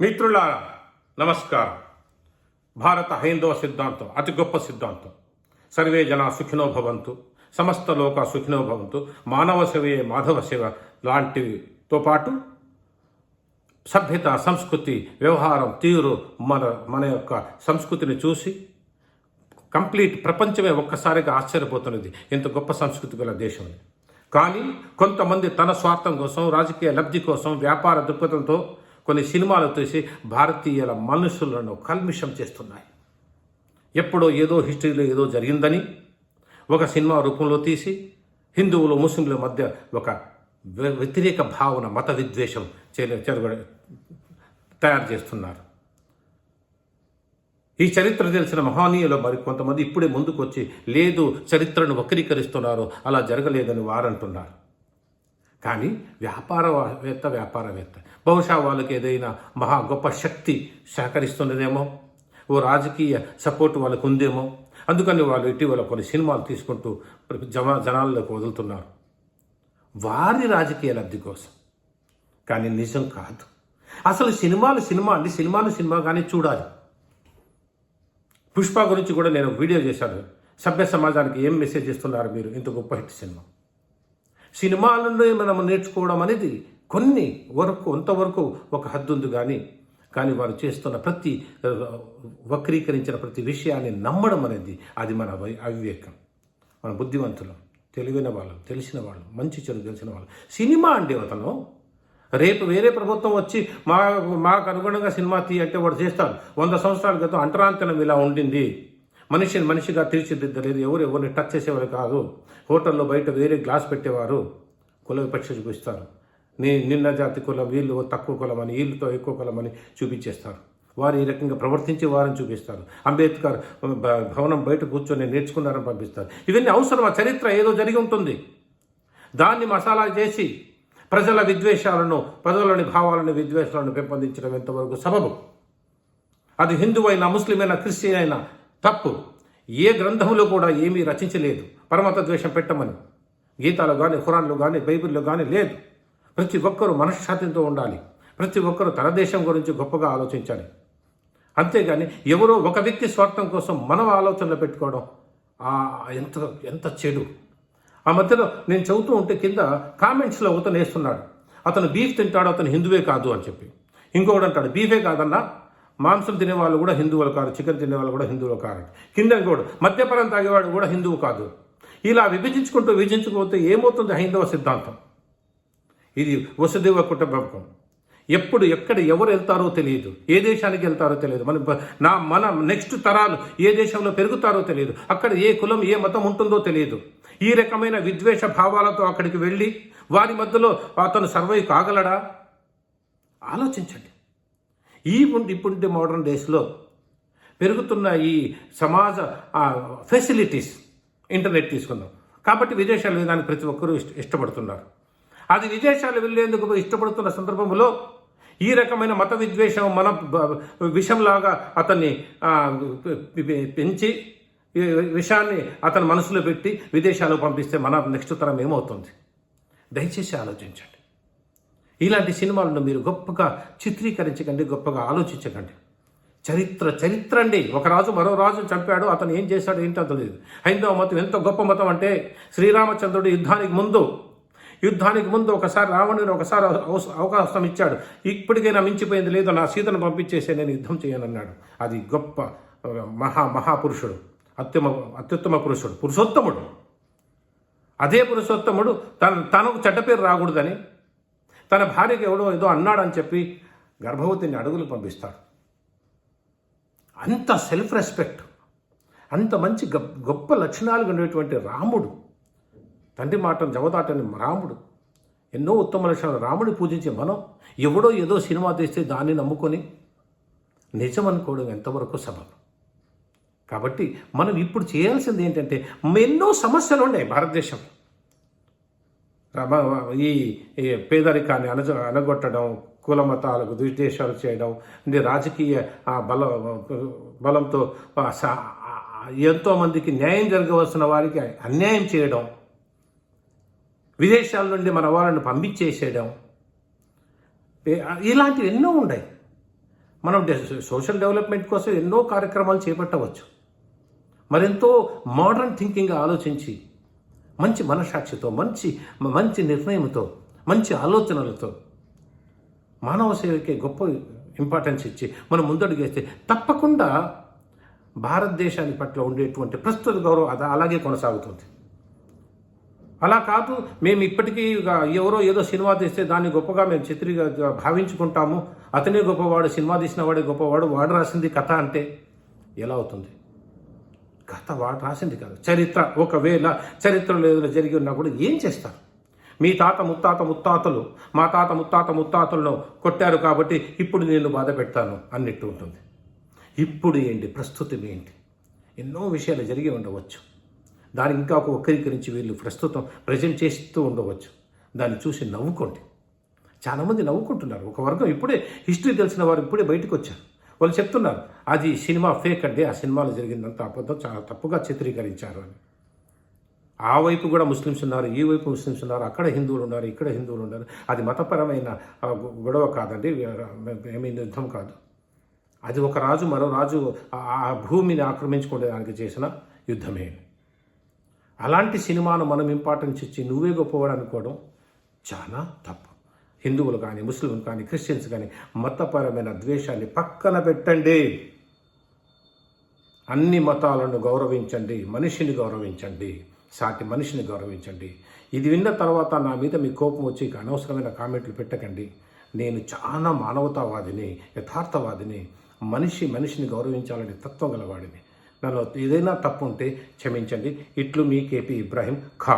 మిత్రులారా నమస్కారం. భారత హైందవ సిద్ధాంతం అతి గొప్ప సిద్ధాంతం. సర్వే జన సుఖినో భవంతు సమస్త లోక సుఖినో భవంతు మానవ సేవే మాధవ సేవ లాంటివితో పాటు సభ్యత సంస్కృతి వ్యవహారం తీరు మన మన యొక్క సంస్కృతిని చూసి కంప్లీట్ ప్రపంచమే ఒక్కసారిగా ఆశ్చర్యపోతున్నది. ఇంత గొప్ప సంస్కృతి గల దేశం కానీ కొంతమంది తన స్వార్థం కోసం రాజకీయ లబ్ధి కోసం వ్యాపార దృక్పథంతో కొన్ని సినిమాలు తీసి భారతీయుల మనుషులను కల్మిషం చేస్తున్నాయి. ఎప్పుడో ఏదో హిస్టరీలో ఏదో జరిగిందని ఒక సినిమా రూపంలో తీసి హిందువులు ముస్లింల మధ్య ఒక వ్య- వ్యతిరేక భావన మత విద్వేషం చే- తయారు చేస్తున్నారు. ఈ చరిత్ర తెలిసిన మహనీయులు మరి కొంతమంది ఇప్పుడే ముందుకు వచ్చి లేదు చరిత్రను వక్రీకరిస్తున్నారు అలా జరగలేదని వారంటున్నారు. కానీ వ్యాపారవేత్త వ్యాపారవేత్త బహుశా వాళ్ళకి ఏదైనా మహా గొప్ప శక్తి సహకరిస్తున్నదేమో ఓ రాజకీయ సపోర్ట్ వాళ్ళకు ఉందేమో అందుకని వాళ్ళు ఇటీవల కొన్ని సినిమాలు తీసుకుంటూ జమా జనాల్లోకి వదులుతున్నారు. వారి రాజకీయ లబ్ధి కోసం. కానీ నిజం కాదు. అసలు సినిమాలు సినిమా అండి. సినిమాను సినిమాగానే చూడాలి. పుష్ప గురించి కూడా నేను వీడియో చేశాను. సభ్య సమాజానికి ఏం మెసేజ్ ఇస్తున్నారు మీరు? ఇంత గొప్ప హిట్ సినిమా. సినిమాలను మనం నేర్చుకోవడం అనేది కొన్ని వరకు కొంతవరకు ఒక హద్దు ఉంది కానీ కానీ వారు చేస్తున్న ప్రతి వక్రీకరించిన ప్రతి విషయాన్ని నమ్మడం అనేది అది మన అవివేకం. మన బుద్ధివంతులం తెలివైన వాళ్ళం తెలిసిన వాళ్ళం మంచి చెడు తెలిసిన వాళ్ళు. సినిమా అంటే అతను. రేపు వేరే ప్రభుత్వం వచ్చి మా మాకు అనుగుణంగా సినిమా తీ అంటే వాడు చేస్తారు వంద సంవత్సరాల క్రితం అంటరాంతనం ఇలా ఉండింది. మనిషిని మనిషిగా తీర్చిదిద్దలేదు. ఎవరు ఎవరిని టచ్ చేసేవారు కాదు. హోటల్లో బయట వేరే గ్లాస్ పెట్టేవారు. కుల విపక్ష చూపిస్తారు. నీ నిన్న జాతి కులం వీళ్ళు తక్కువ కులం అని వీళ్ళతో ఎక్కువ కులం అని చూపించేస్తారు. వారు ఈ రకంగా ప్రవర్తించి వారిని చూపిస్తారు. అంబేద్కర్ భ- భవనం బయట కూర్చొని నేర్చుకున్నారని పంపిస్తారు. ఇవన్నీ అవసరం ఆ చరిత్ర ఏదో జరిగి ఉంటుంది. దాన్ని మసాలా చేసి ప్రజల విద్వేషాలను ప్రజలని భావాలను విద్వేషాలను పెంపొందించడం ఎంతవరకు సబబు? అది హిందువైనా ముస్లిం అయినా క్రిస్టియన్ అయినా తప్పు. ఏ గ్రంథంలో కూడా ఏమీ రచించలేదు. పరమత ద్వేషం పెట్టమని. గీతాలు కానీ ఖురాన్లు కానీ బైబిల్లో కానీ లేదు. ప్రతి ఒక్కరూ మనశ్శాంతితో ఉండాలి. ప్రతి ఒక్కరూ తన దేశం గురించి గొప్పగా ఆలోచించాలి. అంతేగాని ఎవరో ఒక వ్యక్తి స్వార్థం కోసం మనం ఆలోచనలు పెట్టుకోవడం ఎంత ఎంత చెడు. ఆ మధ్యలో నేను చదువుతూ ఉంటే కింద కామెంట్స్లో అతను వేస్తున్నాడు. అతను బీఫ్ తింటాడు అతను హిందువే కాదు అని చెప్పి. ఇంకొకటి అంటాడు బీఫే కాదన్నా మాంసం తినేవాళ్ళు కూడా హిందువులు కాదు చికెన్ తినేవాళ్ళు కూడా హిందువులు కాదు. కింద ఇంకోడు మద్యపానం తాగేవాడు కూడా హిందువు కాదు. ఇలా విభజించుకుంటూ విభజించుకుంటూ ఏమవుతుంది? హైందవ సిద్ధాంతం. ఇది వసుదేవ కుటుంబకం ఎప్పుడు ఎక్కడ ఎవరు వెళ్తారో తెలియదు. ఏ దేశానికి వెళ్తారో తెలియదు. మన నా మన నెక్స్ట్ తరాలు ఏ దేశంలో పెరుగుతారో తెలియదు. అక్కడ ఏ కులం ఏ మతం ఉంటుందో తెలియదు. ఈ రకమైన విద్వేష భావాలతో అక్కడికి వెళ్ళి వారి మధ్యలో అతను సర్వైవ్ కాగలడా ఆలోచించండి. ఈ ఇప్పుడు మోడర్న్ డేస్లో పెరుగుతున్న ఈ సమాజ ఫెసిలిటీస్ ఇంటర్నెట్ తీసుకుందాం. కాబట్టి విదేశాలు వెళ్ళడానికి ప్రతి ఒక్కరూ ఇష్ట ఇష్టపడుతున్నారు. అది విదేశాలు వెళ్ళేందుకు ఇష్టపడుతున్న సందర్భంలో ఈ రకమైన మత విద్వేషం మన విషంలాగా అతన్ని పెంచి విషయాన్ని అతని మనసులో పెట్టి విదేశాలకు పంపిస్తే మన నెక్స్ట్ తరం ఏమవుతుంది? దయచేసి ఆలోచించండి. ఇలాంటి సినిమాలను మీరు గొప్పగా చిత్రీకరించకండి గొప్పగా ఆలోచించకండి. చరిత్ర చరిత్ర అండి. ఒక రాజు మరో రాజు చంపాడు అతను ఏం చేశాడు ఏంటో తెలియదు హైందవ మతం ఎంత గొప్ప మతం అంటే శ్రీరామచంద్రుడు యుద్ధానికి ముందు యుద్ధానికి ముందు ఒకసారి రావణుని ఒకసారి అవస- అవకాశం ఇచ్చాడు. ఇప్పటికైనా మించిపోయింది లేదు నా సీతను పంపించేసే నేను యుద్ధం చేయనన్నాడు అది గొప్ప మహా మహాపురుషుడు. అత్యుమ అత్యుత్తమ పురుషుడు. పురుషోత్తముడు. అదే పురుషోత్తముడు తన తనకు చెడ్డ పేరు రాకూడదని. తన భార్యకి ఎవడో ఏదో అన్నాడని చెప్పి గర్భవతిని అడుగులు పంపిస్తాడు. అంత సెల్ఫ్ రెస్పెక్ట్. అంత మంచి గొప్ప గొప్ప లక్షణాలు ఉండేటువంటి రాముడు. తండ్రి మాటను జవదాటని రాముడు. ఎన్నో ఉత్తమ లక్షణాలు రాముడి పూజించే మనం ఎవడో ఏదో సినిమా తీస్తే దాన్ని నమ్ముకొని నిజం అనుకోవడం ఎంతవరకు సబబు? కాబట్టి మనం ఇప్పుడు చేయాల్సింది ఏంటంటే ఎన్నో సమస్యలు ఉన్నాయి భారతదేశం. ఈ పేదరికాన్ని అనజ అణగొట్టడం కుల మతాలకు దుర్దేశాలు చేయడం రాజకీయ బల బలంతో ఎంతోమందికి న్యాయం జరగవలసిన వారికి అన్యాయం చేయడం విదేశాల నుండి మన వాళ్ళని పంపించేసేయడం. ఇలాంటివి ఎన్నో ఉన్నాయి. మనం సోషల్ డెవలప్మెంట్ కోసం ఎన్నో కార్యక్రమాలు చేపట్టవచ్చు. మరెంతో మోడర్న్ థింకింగ్ ఆలోచించి మంచి మనసాక్షితో మంచి మంచి నిర్ణయంతో మంచి ఆలోచనలతో మానవ సేవకే గొప్ప ఇంపార్టెన్స్ ఇచ్చి మనం ముందడుగేస్తే తప్పకుండా భారతదేశాన్ని పట్ల ఉండేటువంటి ప్రస్తుత గౌరవం అలాగే కొనసాగుతుంది. అలా కాదు మేము ఇప్పటికీ ఇక ఎవరో ఏదో సినిమా తీస్తే దాన్ని గొప్పగా మేము చిత్రీగా భావించుకుంటాము. అతనే గొప్పవాడు సినిమా తీసిన వాడే గొప్పవాడు వాడు రాసింది కథ అంటే ఎలా అవుతుంది? కథ వాడు రాసింది కాదు. చరిత్ర ఒకవేళ చరిత్రలో ఏదైనా జరిగి ఉన్నా కూడా ఏం చేస్తారు? మీ తాత ముత్తాత ముత్తాతలు మా తాత ముత్తాత ముత్తాతలను కొట్టారు కాబట్టి ఇప్పుడు నేను బాధ పెడతాను అన్నట్టు ఉంటుంది. ఇప్పుడు ఏంటి? ప్రస్తుతం ఏంటి? ఎన్నో విషయాలు జరిగి ఉండవచ్చు. దాన్ని ఇంకా ఒక వక్రీకరించి వీళ్ళు ప్రస్తుతం ప్రజెంట్ చేస్తూ ఉండవచ్చు. దాన్ని చూసి నవ్వుకోండి. చాలామంది నవ్వుకుంటున్నారు. ఒక వర్గం ఇప్పుడే హిస్టరీ తెలిసిన వారు ఇప్పుడే బయటకు వచ్చారు. వాళ్ళు చెప్తున్నారు అది సినిమా ఫేక్ అండి ఆ సినిమాలో జరిగిందంత అబద్ధం చాలా తప్పుగా చిత్రీకరించారు అని. ఆ వైపు కూడా ముస్లిమ్స్ ఉన్నారు ఈ వైపు ముస్లిమ్స్ ఉన్నారు అక్కడ హిందువులు ఉన్నారు ఇక్కడ హిందువులు ఉన్నారు. అది మతపరమైన గొడవ కాదండి ఏమీ యుద్ధం కాదు. అది ఒక రాజు మరో రాజు ఆ భూమిని భూమిని దానికి చేసిన యుద్ధమే. అలాంటి సినిమాను మనం ఇంపార్టెన్స్ ఇచ్చి నువ్వే గొప్పవాడు అనుకోవడం చాలా తప్పు. హిందువులు కానీ ముస్లింలు కానీ క్రిస్టియన్స్ కానీ మతపరమైన ద్వేషాన్ని పక్కన పెట్టండి. అన్ని మతాలను గౌరవించండి మనిషిని గౌరవించండి సాటి మనిషిని గౌరవించండి. ఇది విన్న తర్వాత నా మీద మీ కోపం వచ్చి ఇక అనవసరమైన కామెంట్లు పెట్టకండి. నేను చాలా మానవతావాదిని యథార్థవాదిని మనిషి మనిషిని గౌరవించాలని తత్వం గలవాడిని. నన్ను ఏదైనా తప్పు ఉంటే క్షమించండి. ఇట్లు మీ కేపీ ఇబ్రాహీం ఖా